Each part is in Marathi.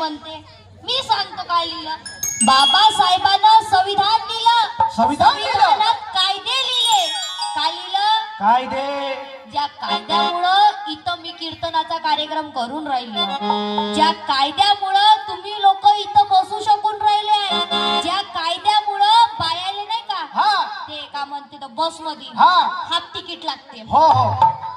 म्हणते. मी सांगतो काय लिहिलं बाबासाहेबांना संविधान लिहिलं संविधान लिहिलं? संविधानात कायदे लिहिले. काय लिहिलं कायदे? ज्या कायद्यामुळं इथं मी कीर्तनाचा कार्यक्रम करून राहिली ज्या कायद्यामुळं तुम्ही लोक इथं बसू शकून राहिले आहे ज्या कायद्यामुळं बायाले नाही का? हा. ते का म्हणते बसमध्ये हा. हाफ तिकीट लागते. हो हो.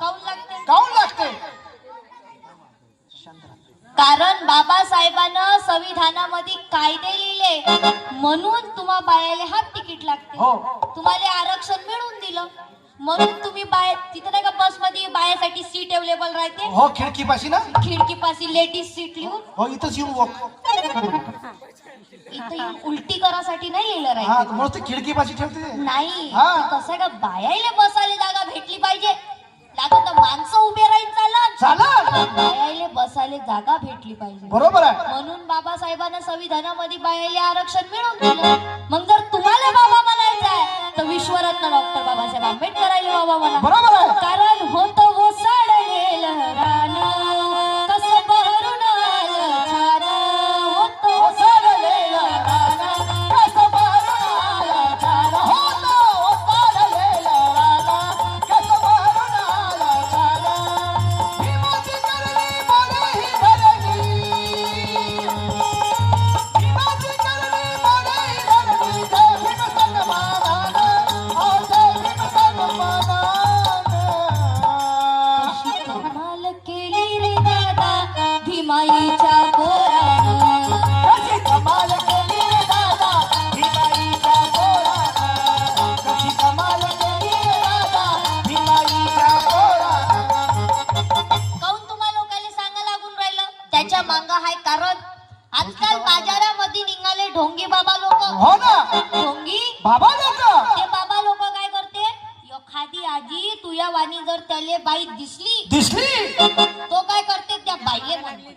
काऊन लागते? काऊन लागते? कारण बाबासाहेबांना संविधानामध्ये कायदे लिहिले. म्हणून तुम्हा बायाले हाफ तिकीट लागते. हो. तुम्हाला आरक्षण मिळून दिलं. म्हणून तुम्ही बाय तिथं नाही का बसमध्ये बायासाठी सीट अवेलेबल राहते. हो खिडकी पाशी ना? खिडकी पाशी लेडीज सीट लिहून. हो इथंच येऊन वक इथं येऊन उलटी करासाठी नाही लिहिलं हा म्हणून ते खिडकी पाशी ठेवते नाही हा. ते कसं आहे का? बायाले बसायला जागा भेटली पाहिजे. लागत माणसं उभे राहील चालत बायाले बसायला जागा भेटली पाहिजे. बरोबर आहे. म्हणून बाबासाहेबांना संविधानामध्ये बायाले आरक्षण मिळवून दिलं. मग जर तुम्हाला बाबा म्हणायचं आहे तर विश्वरत्न डॉक्टर बाबासाहेब आंबेडकराले बाबा म्हणा बरोबर आहे. कारण होत ओसाडलेलं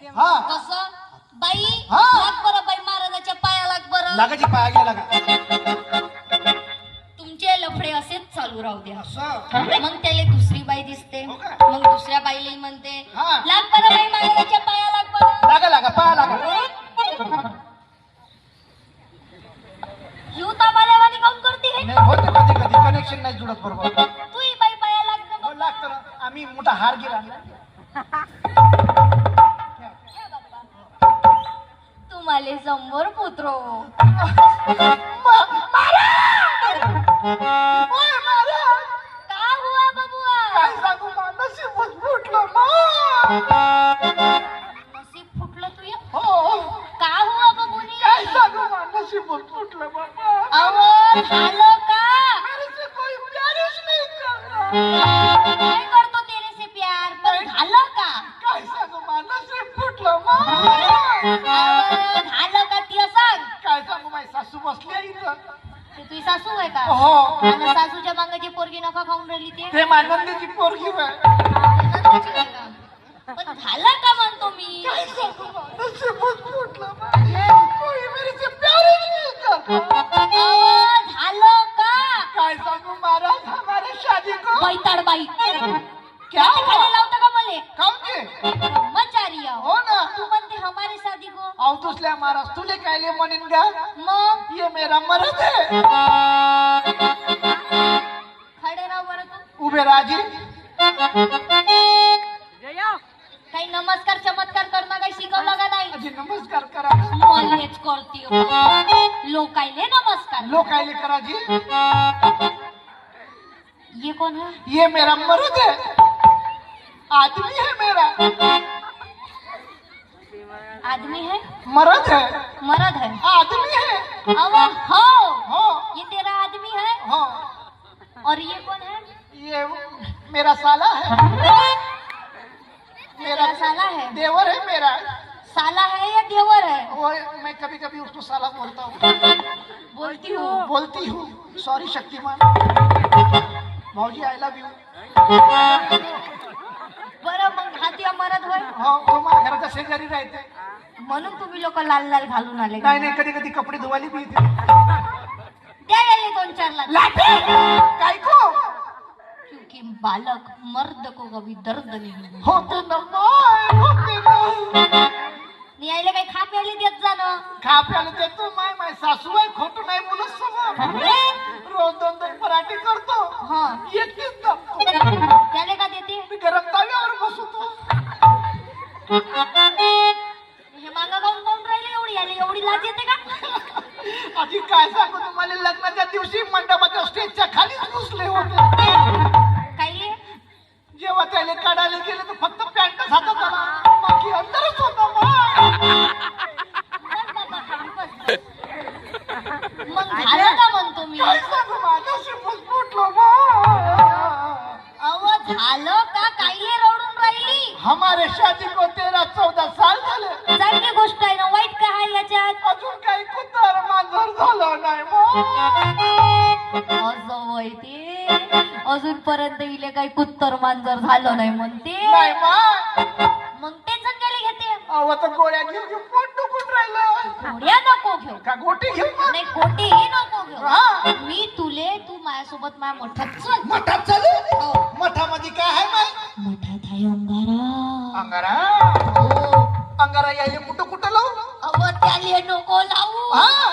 हा. कसं? बाई हा. लाग बरं बाई महाराजाच्या पाया लाग बरं. लागायची पाया घ्या लागा. तुमचे लफडे असेच चालू राहू द्या. असं. मग त्याला दुसरी बाई दिसते. हो का? मग दुसऱ्या बाईला म्हणते हा. लाग बरं बाई महाराजाच्या पुत्र का हुआ बबुआ? नशीबच फुटलं तुय हो. का हुआ बबुनी? अहो झालं. हो आणि सासूच्या मागाची पोरगी नका खाऊन राहिली ते. ते मानंदीची पोरगी बाय का? पण झालं का म्हणतो मी? कोई मेरे से नाही अहो, झालं का? काय सांगू महाराज हमारे शादी को? बाई क्या हुआ? तुसल्या महाराज तुले कायले म्हणेन का मग? ये मेरा मरद है. खडे राव बरं तू. उभे राजी. काही नमस्कार चमत्कार करणं काही शिकवलं का नाही? अजी नमस्कार करा. कळते लोकायले नमस्कार. लोग कायले कराजी ये कोण है ये मेरा मरद है. आदमी है मेरा. आदमी है? मरद है। मर्द है। आदमी है। अब हो। हो। ये तेरा आदमी है? हो। और ये कौन है? ये मेरा साला है। मेरा साला है? देवर है मेरा। साला है या देवर है? वो मैं कभी कभी उसको साला बोलता हूँ। बोलती हूँ। बोलती हूँ। सॉरी शक्तिमान। भाजी आई लव यू बरं मग हाती अमरत होय हो तो घराच्या शेजारी राहते. म्हणून तुम्ही लोक लाल लाल घालून आले का? नाही नाही कधी कधी कपडे धुवाली बी येते. द्या याले दोन चार लाख. काय को क्योंकि बालक मर्द को कभी दर्द नहीं होते ना माय होते ना। यायला काही खा प्यायला देत जा ना. खा प्यायला देतो काही कुत्तर मांजर झालं नाही म्हणते. नाही मग मग टेन्शन गेली घेते. अहो आता गोळ्या घेऊन घेऊन पोट दुखून राहिलं? घोड्या नको घेऊ. का गोटी घेऊ मग? नाही कोठेही नको हा. घेऊ मी तुले तू माझ्यासोबत माझ्या मोठ्यात चल. मठात चालू? मठामध्ये काय आहे माय मोठ्यात आहे अंगारा. अंगारा? हो. अंगारा यायले कुठं कुठं लावू? अव त्याले नको लावू. हा.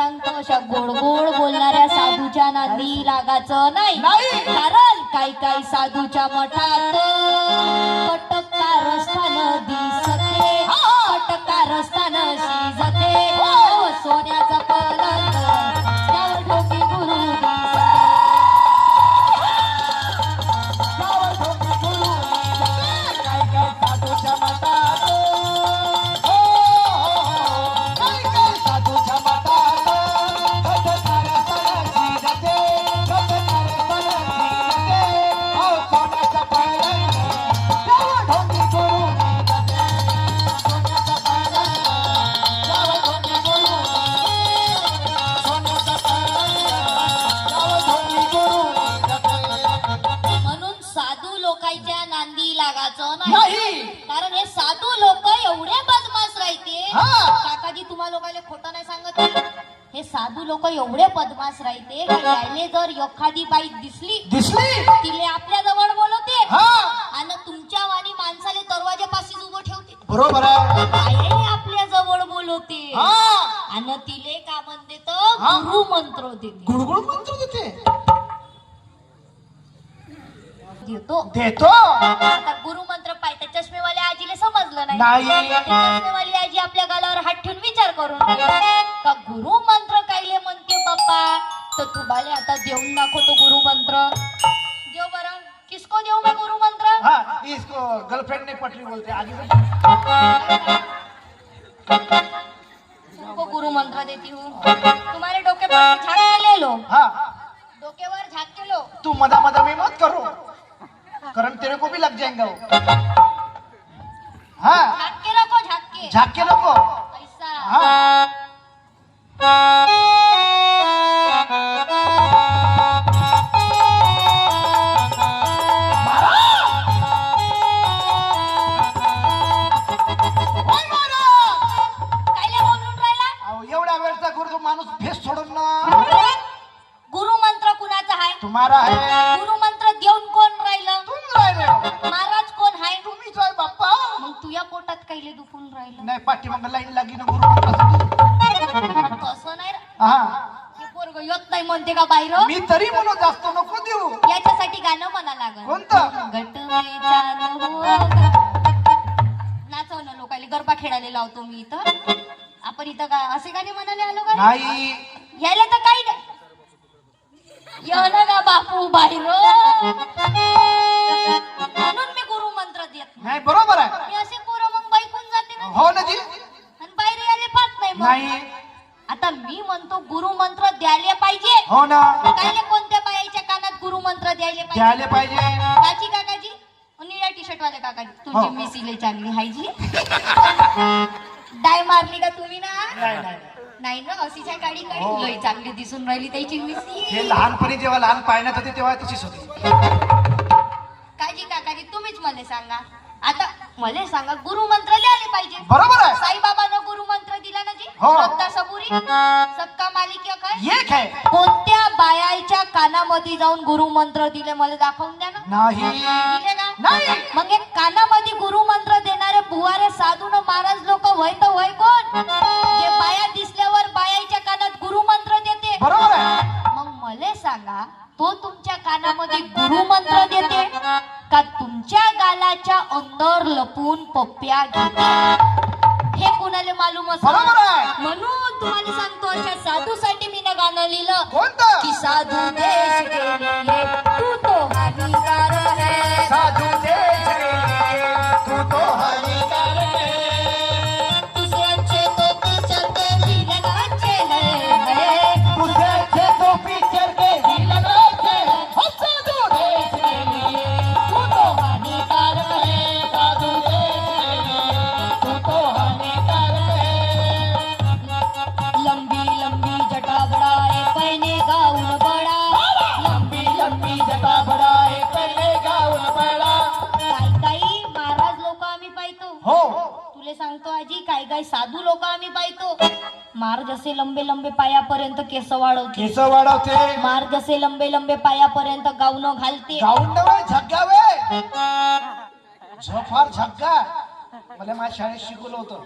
सांगतो अशा गोड गोड बोलणाऱ्या साधूच्या नांदी लागायचं नाही नाही. कारण काही काही साधूच्या मठात काकाजी तुम्हा लोकांना खोटं नाही सांगत. हे साधू लोक एवढे बदमाश राहते का यायले जर एखादी बाई दिसली दिसली? तिले आपल्या जवळ बोलवते. हा. आणि तुमच्या वाणी माणसाले दरवाजापाशीच उभं ठेवते. बरोबर आहे. आपल्या जवळ बोलवते. आणि तिले का म्हणते तर. गुरु मंत्र देते. मंत्र देते. देतो. देतो. आता गुरु मंत्र पाहिजे चष्मेवाल्या आजीला समजलं नाही. चष्मेवाली आपल्या गालावर हात ठेवून विचार करून. का गुरु मंत्र कायले म्हणते बाप्पा? तर तुम्हाला आता देऊन दाखवतो गुरु मंत्र. देव बरं. किसको देऊ मैं गुरु मंत्र? हाँ इसको. गर्लफ्रेंड ने पटरी बोलते. आगे गुरु मंत्र देती हूँ. तुम्हारे डोके पर झाक के ले लो। हाँ. डोकेवर झाक के लो। तू मदा मदा में मत करो. करंट तेरे को भी लग जाएगा वो. हाँ. झाक के रखो झाक के झाक के लोगो ऐसा हाँ. कोणतं? गट हो. नाचव ना लोकांनी गरबा खेळायला लावतो मी इथं. आपण इथं का असे गाणे म्हणाले आलो का? नाही. यायला तर काही नाही. ये ना का बापू बाहेर म्हणून मी गुरु मंत्र देत नाही. नाही बरोबर आहे. मी असे पोरं मग बाईकून जाते ना. हो ना जी. आणि बाहेर यायला पाहत नाही मग. नाही. आता मी म्हणतो गुरु मंत्र द्यायला पाहिजे. हो ना. कायले कोणत्या बायाच्या कानात गुरु मंत्र द्यायला पाहिजे. पाहिजे. काची काकाजी. निळ्या टी शर्ट वाले काकाजी. तुमची हो. मिस इले चांगली हायजी. डाय मारली का तुम्ही ना? नाही, नाही. नाही. ना अशीच्या गाडी हो. लई चांगली दिसून राहिली त्याची हे मिसी लहानपणी जेव्हा लहान पाळण्यात होते तेव्हा तशीच होती. काजी काकाजी तुम्हीच मला सांगा. आता मला सांगा गुरुमंत्र लिहायला पाहिजे. बरोबर आहे. साईबाबानं गुरुमंत्र दिला ना जी? हो. श्रद्धा सबुरी. काय? एक आहे कोणत्या बायाच्या कानामध्ये जाऊन गुरुमंत्र दिले मला दाखवून द्या ना. नाही. दिले ना? नाही. मग एक कानामध्ये गुरुमंत्र देणारे बुवारे साधू न महाराज लोक वय पायापर्यंत केस वाढवते. केस वाढवते. महाराज असे लंबे लंबे पायापर्यंत गाऊन घालते. गाऊन नव्हे झोफार झग्गा. मला माझ्या शाळेत शिकवलं होतं.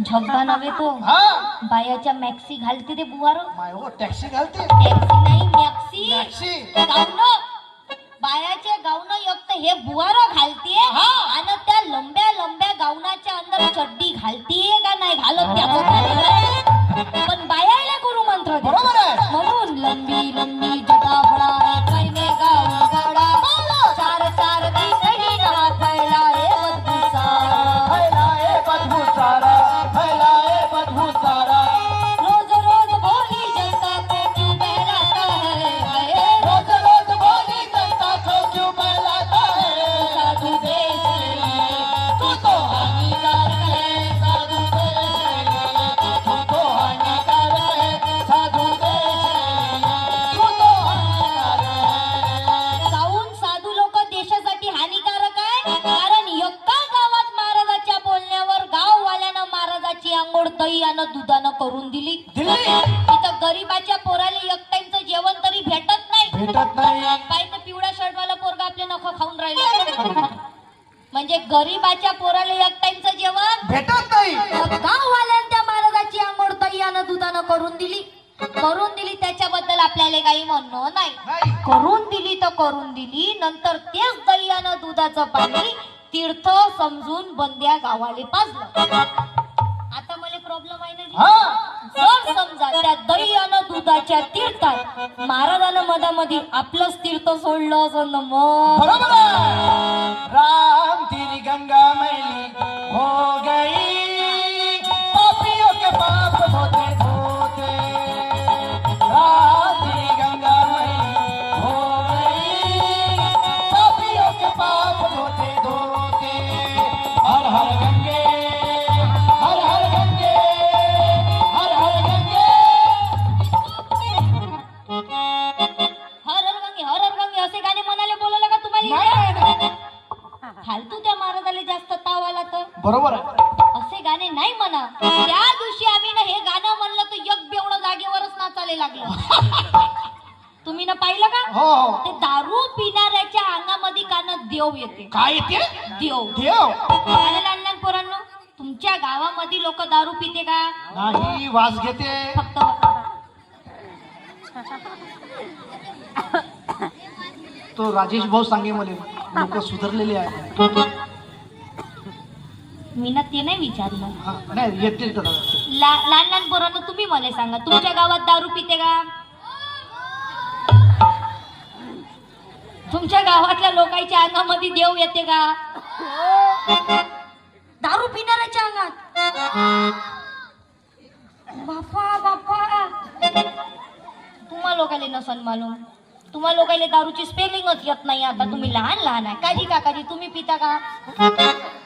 झग्गा नव्हे तो. हा. बायाच्या मॅक्सी घालते ते बुवार. माय हो टॅक्सी घालते. टॅक्सी नाही मॅक्सी. टॅक्सी गाऊन बायाचे गाऊन एक तर हे बुवार घालते आणि त्या लंब्या लंब्या गाऊनाच्या अंदर चड्डी घालतीये का नाही घालत त्याचं काय. पण बायाला गुरुमंत्र देते. बरोबर. म्हणून लंबी लंबी जटा दही आणि दुधानं करून दिली. दिली. इथं गरीबाच्या पोराला एक टाइमचं जेवण तरी भेटत नाही. भेटत नाही. पाहिजे पिवळ्या शर्टवाला पोरगा आपले नख खाऊन राहिले. म्हणजे गरीबाच्या पोराला एक टाइमचं जेवण भेटत नाही. गाववाल्यानं त्या महाराजाची आंघोळ दह्यानं दुधानं करून दिली. करून दिली त्याच्याबद्दल आपल्याला काही म्हणणं नाही. नाही. करून दिली तर करून दिली नंतर तेच दह्यानं दुधाचं पाणी तीर्थ समजून बंद्या गावाले पाजलं. आता मला प्रॉब्लेम आहे ना जी? हा जर समजा त्या दही आणि दुधाच्या तीर्थात महाराजानं मधामध्ये आपलंच तीर्थ सोडलं असं ना मग। राम तेरी गंगा मैली हो असे गाणे म्हणाले बोलायला का तुम्हाला. फालतू त्या महाराजाला जास्त ताव आला तर? बरोबर असे गाणे नाही म्हणा. त्या दिवशी आम्ही ना हे गाणं म्हणलं तर यग बेवडं जागेवरच नाचायला लागलं. तुम्ही ना पाहिलं का? हो हो. ते दारू पिणाऱ्याच्या अंगामध्ये कानात देव येते. काय येते देव. देव? लहान पोरांनो. तुमच्या गावामध्ये लोक दारू पिते का? नाही वास घेते. फक्त तो राजेश भाऊ सांगे मला. लोक सुधारलेले आहे मी ना ते नाही विचारलं. हा, नाही? ला- लहान लहान पोरांनो तुम्ही मला सांगा. तुमच्या गावात दारू पिते का? तुमच्या गावातल्या लोकांच्या अंगामध्ये देव येते का? दारू पिणाऱ्याच्या अंगात. बापा बापा. तुम्हा लोकांना नसन मालूम. तुम्हा लोकांना दारूची स्पेलिंगच येत नाही आता. तुम्ही लहान लहान आहे. काजी काकाजी तुम्ही पिता का?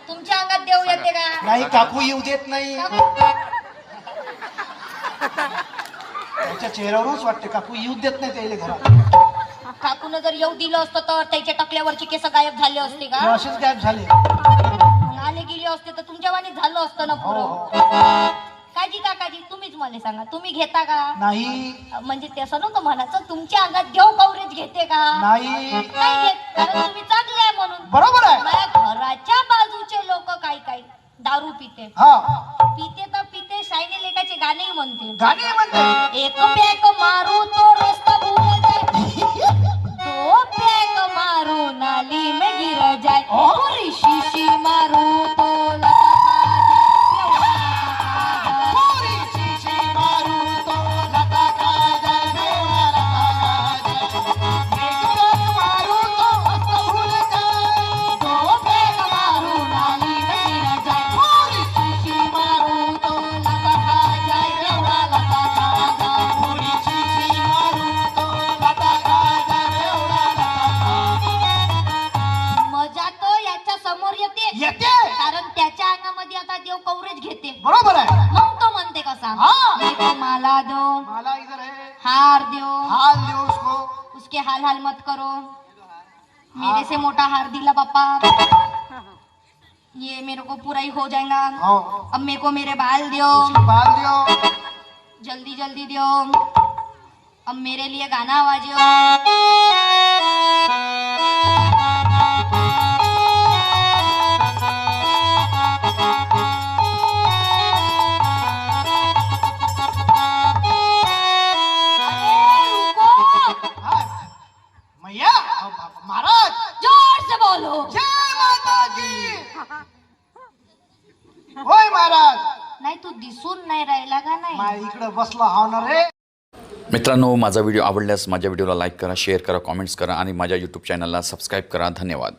तुमच्या अंगात देव येते का? नाही काकू येऊ देत नाही. त्याच्या चेहऱ्यावरूनच वाटते काकू येऊ देत नाही त्याला घरात. काकून जर येऊ दिलं असतं तर त्याच्या टकल्यावरचे केस गायब झाले असते का? असेच गायब झाले. मग आले गेले असते तर तुमच्या वाणी झालं असतं ना हो पुरं? हो काजी काकाजी तुम्हीच मला सांगा तुम्ही घेता का? नाही. म्हणजे ते असं नव्हतं म्हणायचं तुमच्या अंगात घेऊ कवरेज घेते का? नाही. नाही घेत कारण तुम्ही चांगले आहे म्हणून. बरोबर आहे. माझ्या घराच्या बाजूचे लोक काही काही दारू पिते. हा. पिते तर पिते शायनी लेखाचे गाणेही म्हणते. गाणे म्हणते. एक पॅक मारू तो रस्ता हाल हाल मत करो। मेरे से मोटा हार दिला पापा। ये मेरे को पूरा ही हो जाएगा। हो अब मेरे को मेरे बाल दियो। बाल दियो। जल्दी जल्दी दियो। अब मेरे लिए गाना आवाजियो मित्रांनो माझा व्हिडिओ आवडल्यास माझ्या व्हिडिओला लाईक करा शेअर करा कॉमेंट्स करा आणि माझ्या यूट्यूब चॅनलला सबस्क्राईब करा. धन्यवाद.